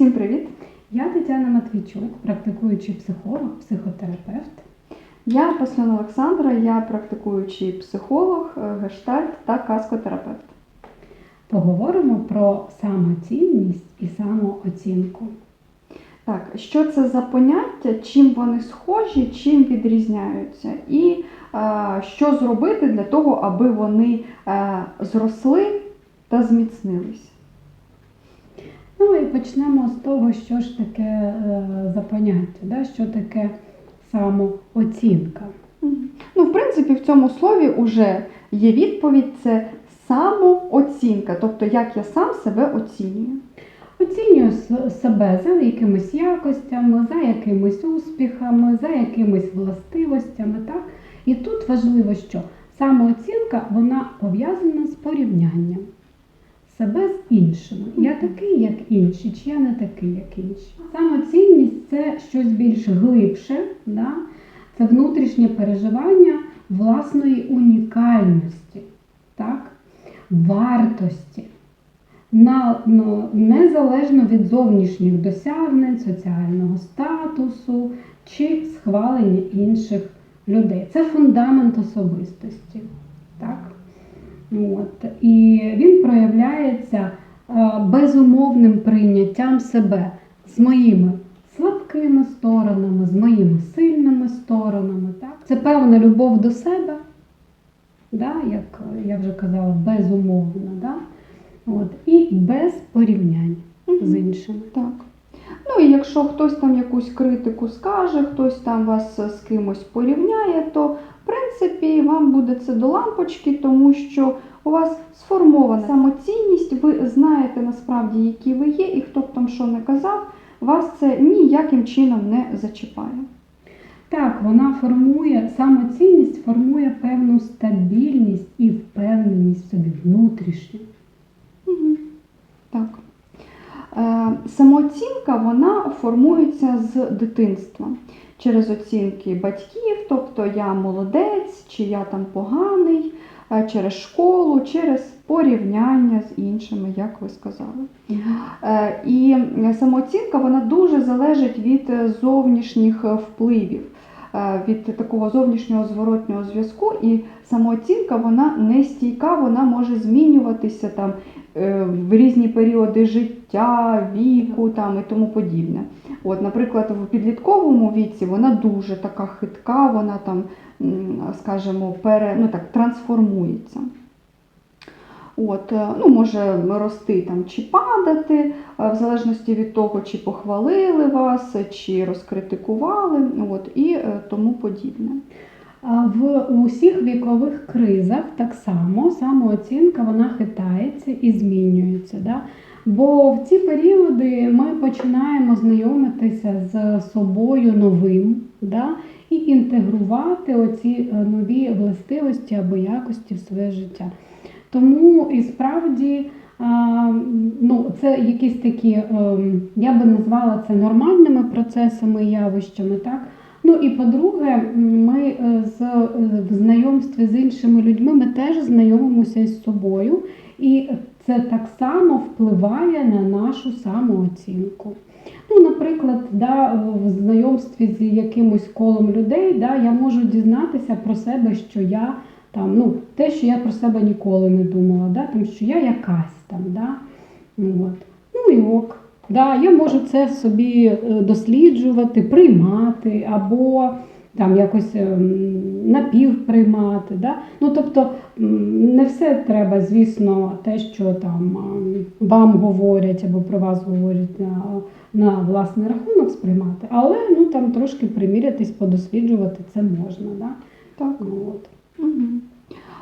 Всім привіт! Я Тетяна Матвійчук, практикуючий психолог, психотерапевт. Я Послана Олександра, я практикуючий психолог, е, гештальт та каскотерапевт. Поговоримо про самоцінність і самооцінку. Так, що це за поняття, чим вони схожі, чим відрізняються, і е, що зробити для того, аби вони е, зросли та зміцнились. Ну і почнемо з того, що ж таке е, за поняття, да? що таке самооцінка. Ну, в принципі, в цьому слові вже є відповідь: це самооцінка, тобто як я сам себе оцінюю. Оцінюю себе за якимись якостями, за якимись успіхами, за якимись властивостями. Так? І тут важливо, що самооцінка вона пов'язана з порівнянням себе з іншими. Я такий, як інші, чи я не такий, як інші. Самоцінність це щось більш глибше, да? це внутрішнє переживання власної унікальності, так? вартості на, ну, незалежно від зовнішніх досягнень, соціального статусу чи схвалення інших людей. Це фундамент особистості. От. І він проявляється е, безумовним прийняттям себе з моїми слабкими сторонами, з моїми сильними сторонами. Так? Це певна любов до себе, да? як я вже казала, безумовна. Да? От, і без порівнянь з іншими. Так. Ну і якщо хтось там якусь критику скаже, хтось там вас з кимось порівняє, то в принципі вам буде це до лампочки, тому що у вас сформована самоцінність, ви знаєте насправді, які ви є, і хто б там що не казав, вас це ніяким чином не зачіпає. Так, вона формує самоцінність, формує певну стабільність і впевненість в собі внутрішню. Мгм. Так. Е, Самооцінка вона формується з дитинства. Через оцінки батьків, тобто я молодець, чи я там поганий, е, через школу, через порівняння з іншими, як ви сказали. Е, І самооцінка вона дуже залежить від зовнішніх впливів, від такого зовнішнього зворотнього зв'язку. І самооцінка вона не стійка, вона може змінюватися там е, в різні періоди життя, віку там і тому подібне. От, наприклад, в підлітковому віці вона дуже така хитка, вона там, скажімо, пере, ну, так, трансформується. От, е, ну, може рости там чи падати, е, в залежності від того, чи похвалили вас, чи розкритикували, от, і е, тому подібне. В усіх вікових кризах так само самооцінка вона хитається і змінюється. Да? Бо в ці періоди ми починаємо знайомитися з собою новим да? і інтегрувати оці е, нові властивості або якості в своє життя. Тому і справді ну, це якісь такі, ем, я би назвала це нормальними процесами, явищами. так? Ну і по-друге, ми е, з, е, в знайомстві з іншими людьми ми теж знайомимося із собою, і це так само впливає на нашу самооцінку. Ну, наприклад, да, в знайомстві з якимось колом людей да, я можу дізнатися про себе, що я там, ну, те, що я про себе ніколи не думала, да, там, що я якась там. Да, от. Ну і ок. Да, я можу це собі е, досліджувати, приймати або там якось ем, напівприймати. Да? Ну, тобто не все треба, звісно, те, що там ем, вам говорять або про вас говорять на, на власний рахунок сприймати, але ну, там трошки примірятись, подосліджувати це можна. Да? Так. Ну, от. Мгм.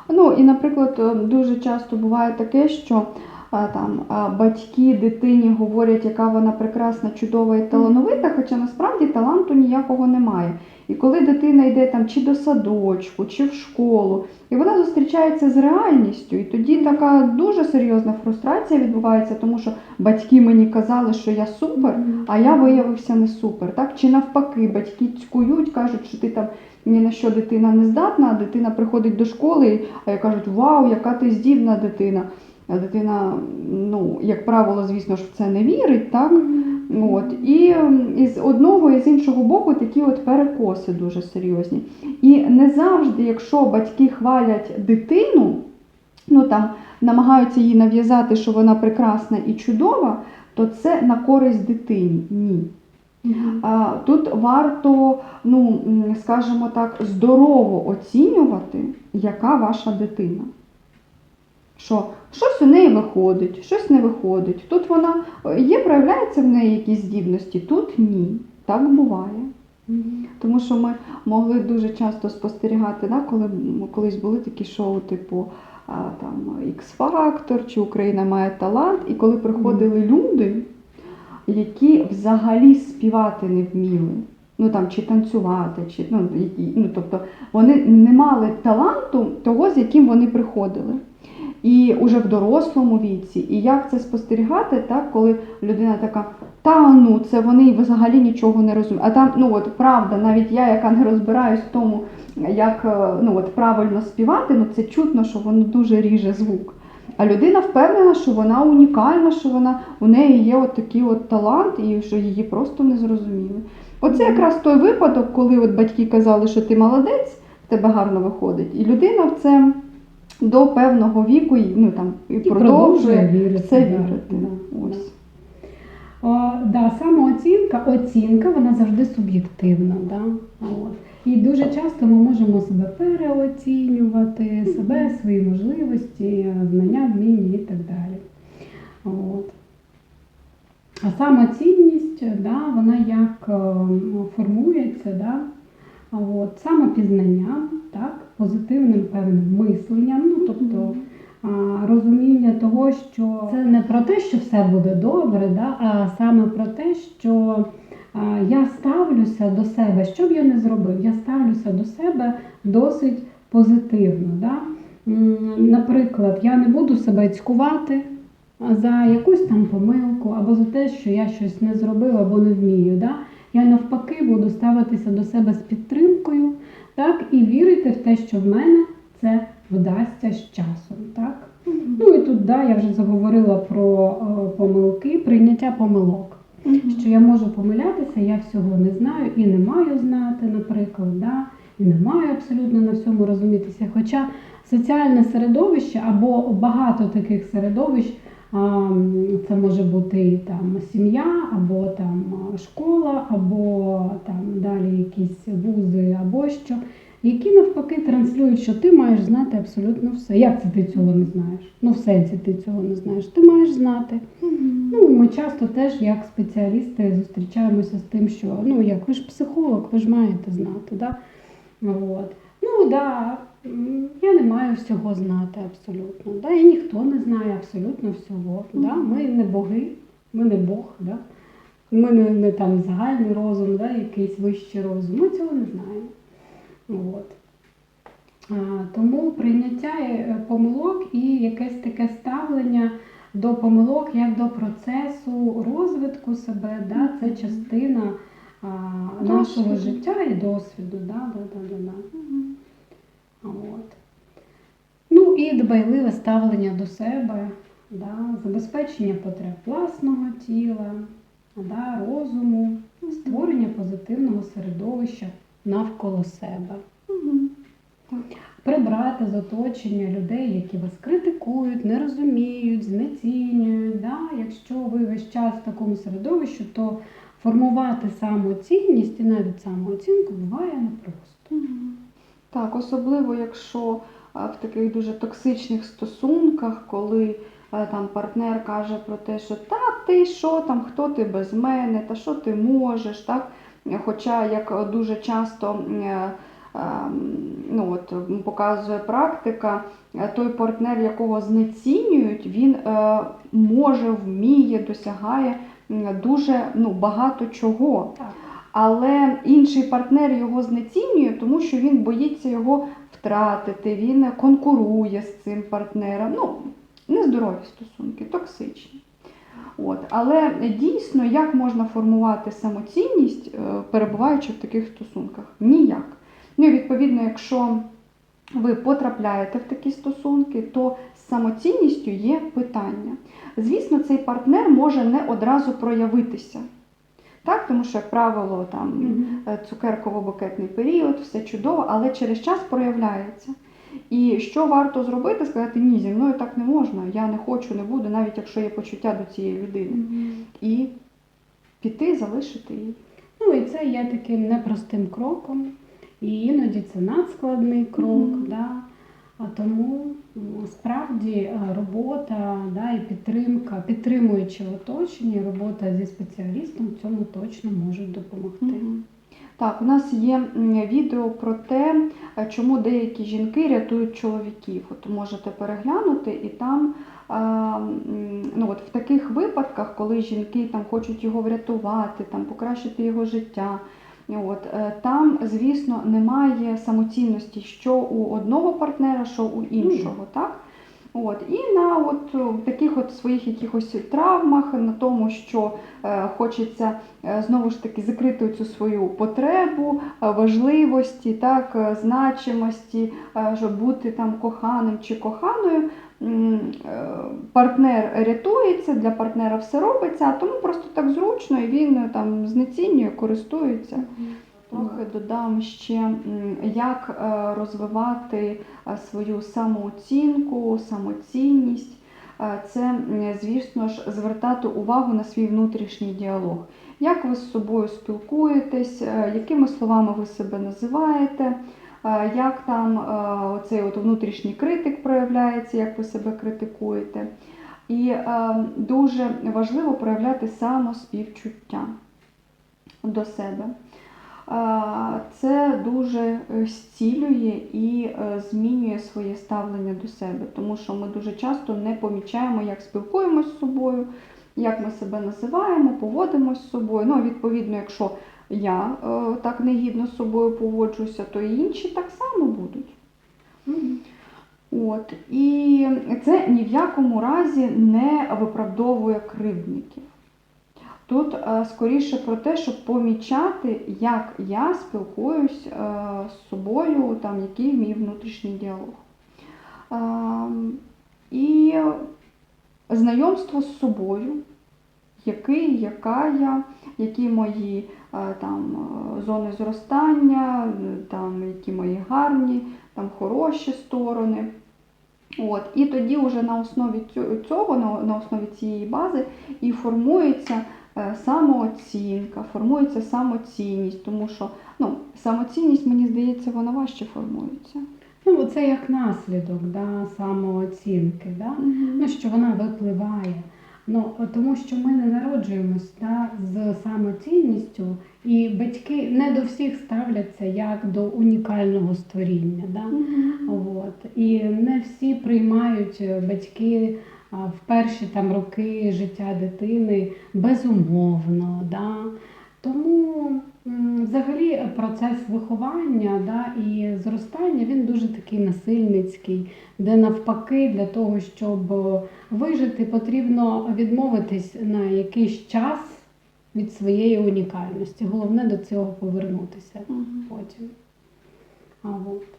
Ну і, наприклад, е, дуже часто буває таке, що там батьки дитині говорять, яка вона прекрасна, чудова і талановита, хоча насправді таланту ніякого немає. І коли дитина йде там чи до садочку, чи в школу, і вона зустрічається з реальністю, і тоді така дуже серйозна фрустрація відбувається, тому що батьки мені казали, що я супер, а я виявився не супер. Так? Чи навпаки, батьки цькують, кажуть, що ти там ні на що дитина не здатна, а дитина приходить до школи, а кажуть, вау, яка ти здібна дитина. Дитина, ну, як правило, звісно ж, в це не вірить, так? От. І із одного і з іншого боку такі от перекоси дуже серйозні. І не завжди, якщо батьки хвалять дитину, ну там намагаються їй нав'язати, що вона прекрасна і чудова, то це на користь дитині. Ні. А, Тут варто, ну, скажімо так, здорово оцінювати, яка ваша дитина. Що щось у неї виходить, щось не виходить. Тут вона е, є, проявляються в неї якісь здібності, тут ні. Так буває. Тому що ми могли дуже часто спостерігати, да, коли м, колись були такі шоу, типу там, X-Factor чи Україна має талант, і коли приходили люди, які взагалі співати не вміли, ну там чи танцювати, чи ну, які, ну тобто вони не мали таланту того, з яким вони приходили. І уже в дорослому віці, і як це спостерігати, так, коли людина така, та ну це вони взагалі нічого не розуміють. А там, ну от правда, навіть я, яка не розбираюсь в тому, як е, ну, от, правильно співати, ну це чутно, що воно дуже ріже звук. А людина впевнена, що вона унікальна, що вона у неї є от такий от талант, і що її просто не зрозуміли. Оце якраз той випадок, коли от батьки казали, що ти молодець, в тебе гарно виходить, і людина в це до певного віку і, ну, там, і І продовжує вірити, в це да, вірити. да, Ось. О, да, самооцінка, оцінка, вона завжди суб'єктивна. Да? От. І дуже часто ми можемо себе переоцінювати, себе, свої можливості, знання, вміння і так далі. От. А самоцінність, да, вона як е, формується, да? От, самопізнанням, так? позитивним певним мисленням, ну, тобто а, розуміння того, що це не про те, що все буде добре, да, а саме про те, що а, я ставлюся до себе, що б я не зробив, я ставлюся до себе досить позитивно. Да? Наприклад, я не буду себе цькувати за якусь там помилку, або за те, що я щось не зробив або не вмію. Да? Я навпаки буду ставитися до себе з підтримкою, так, і вірити в те, що в мене це вдасться з часом. Так? Ну і тут да, я вже заговорила про е, помилки, прийняття помилок. Що я можу помилятися, я всього не знаю і не маю знати, наприклад, да? і не маю абсолютно на всьому розумітися. Хоча соціальне середовище або багато таких середовищ, це може бути там сім'я, або там школа, або там далі якісь вузи, або що, які навпаки транслюють, що ти маєш знати абсолютно все. Як це ти цього не знаєш? Ну, в сенсі ти цього не знаєш. Ти маєш знати. Ну, ми часто теж як спеціалісти зустрічаємося з тим, що ну як ви ж психолог, ви ж маєте знати, да? От. Ну да, я не маю всього знати абсолютно. Да? І ніхто не знає абсолютно всього. Да? Ми не боги, ми не Бог, да? ми не, не там загальний розум, да? якийсь вищий розум. Ми цього не знаємо. От. А, тому прийняття е, помилок і якесь таке ставлення до помилок як до процесу розвитку себе, да, це частина а, нашого життя і досвіду. Да, да, да, да, да. От. Ну і дбайливе ставлення до себе, да, забезпечення потреб власного тіла, да, розуму, створення позитивного середовища навколо себе. Прибрати з оточення людей, які вас критикують, не розуміють, знецінюють. Да? Якщо ви весь час в такому середовищі, то формувати самоцінність і навіть самооцінку буває непросто. Так, особливо якщо в таких дуже токсичних стосунках, коли там партнер каже про те, що та ти що там, хто ти без мене, та що ти можеш, так? Хоча як дуже часто е, ну, от, показує практика, е, той партнер, якого знецінюють, він е, може, вміє, досягає дуже ну, багато чого. Так. Але інший партнер його знецінює, тому що він боїться його втратити, він конкурує з цим партнером. Ну, нездорові стосунки, токсичні. От. Але дійсно, як можна формувати самоцінність, е, перебуваючи в таких стосунках? Ніяк. Ну, і відповідно, якщо ви потрапляєте в такі стосунки, то з самоцінністю є питання. Звісно, цей партнер може не одразу проявитися. Так, тому що, як правило, там е, цукерково-букетний період, все чудово, але через час проявляється. І що варто зробити? Сказати, ні, зі мною так не можна, я не хочу, не буду, навіть якщо є почуття до цієї людини. І піти, залишити її. Ну і це є таким непростим кроком, і іноді це надскладний крок. Мгм. Да? Тому справді е, робота да, і підтримка, підтримуючи оточення, робота зі спеціалістом цьому точно можуть допомогти. Так, у нас є відео про те, е, чому деякі жінки рятують чоловіків. От можете переглянути, і там ну, от в таких випадках, коли жінки там хочуть його врятувати, там покращити його життя. От, е, там, звісно, немає самоцінності, що у одного партнера, що у іншого. Так? От, і на от е, таких от своїх якихось травмах, на тому, що е, хочеться е, знову ж таки закрити цю свою потребу, е, важливості, так, е, значимості, е, щоб бути там коханим чи коханою. Е, Партнер рятується, для партнера все робиться, а тому просто так зручно і він там знецінює, користується. Трохи додам ще, як е, розвивати е, свою самооцінку, самоцінність. Це, звісно ж, звертати увагу на свій внутрішній діалог. Як ви з собою спілкуєтесь, якими словами ви себе називаєте, як там е, оцей от внутрішній критик проявляється, як ви себе критикуєте. І е, дуже важливо проявляти самоспівчуття до себе. Е, Це дуже е, зцілює і е, змінює своє ставлення до себе, тому що ми дуже часто не помічаємо, як спілкуємось з собою, як ми себе називаємо, поводимось з собою. Ну, відповідно, якщо я е, так негідно з собою поводжуся, то і інші так само будуть. Мгм. От. І це ні в якому разі не виправдовує кривдників. Тут е, скоріше про те, щоб помічати, як я спілкуюсь е, з собою, там, який мій внутрішній діалог. Ем, І знайомство з собою, який, яка я, які мої е, там, е, зони зростання, е, там, які мої гарні, там, хороші сторони. От. І тоді вже на основі цього, на, основі цієї бази і формується самооцінка, формується самоцінність, тому що ну, самоцінність, мені здається, вона важче формується. Ну, це як наслідок да, самооцінки, да? ну, що вона випливає. Ну, тому що ми не народжуємось та, з самоцінністю, і батьки не до всіх ставляться як до унікального створіння. Да? От. І не всі приймають е, батьки в перші там роки життя дитини безумовно. Да? Тому взагалі процес виховання да, і зростання він дуже такий насильницький, де навпаки для того, щоб е, вижити, потрібно відмовитись на якийсь час від своєї унікальності. Головне до цього повернутися угу. потім. А, от.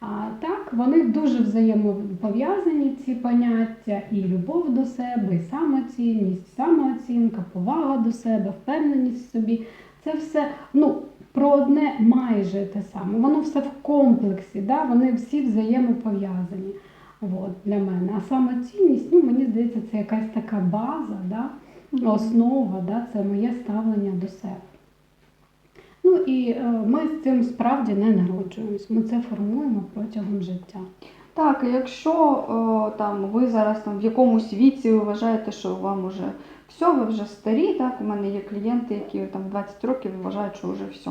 А так, вони дуже взаємопов'язані, ці поняття, і любов до себе, і самоцінність, самооцінка, повага до себе, впевненість в собі. Це все ну, про одне майже те саме. Воно все в комплексі, да? вони всі взаємопов'язані. От, для мене. А самоцінність, ну, мені здається, це якась така база, да? Основа, да? це моє ставлення до себе. Ну і е, ми з цим справді не народжуємось. Ми це формуємо протягом життя. Так, якщо о, там, ви зараз там, в якомусь віці вважаєте, що вам уже все, ви вже старі, так, у мене є клієнти, які там 20 років вважають, що вже все,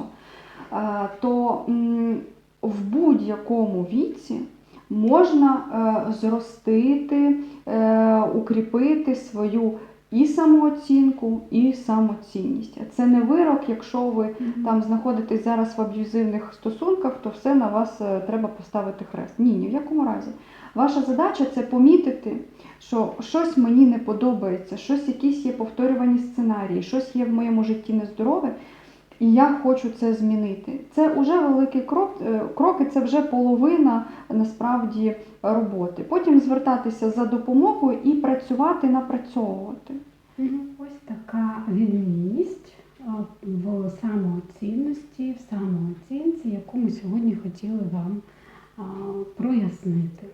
е, то м, в будь-якому віці можна е, зростити, е, укріпити свою і самооцінку, і самоцінність. Це не вирок, якщо ви там знаходитесь зараз в аб'юзивних стосунках, то все на вас е, треба поставити хрест. Ні, ні в якому разі. Ваша задача це помітити, що щось мені не подобається, щось якісь є повторювані сценарії, щось є в моєму житті нездорове. І я хочу це змінити. Це вже великий крок, е, кроки, це вже половина насправді роботи. Потім звертатися за допомогою і працювати, напрацьовувати. Ось така відмінність в самооцінності, в самооцінці, яку ми сьогодні хотіли вам прояснити.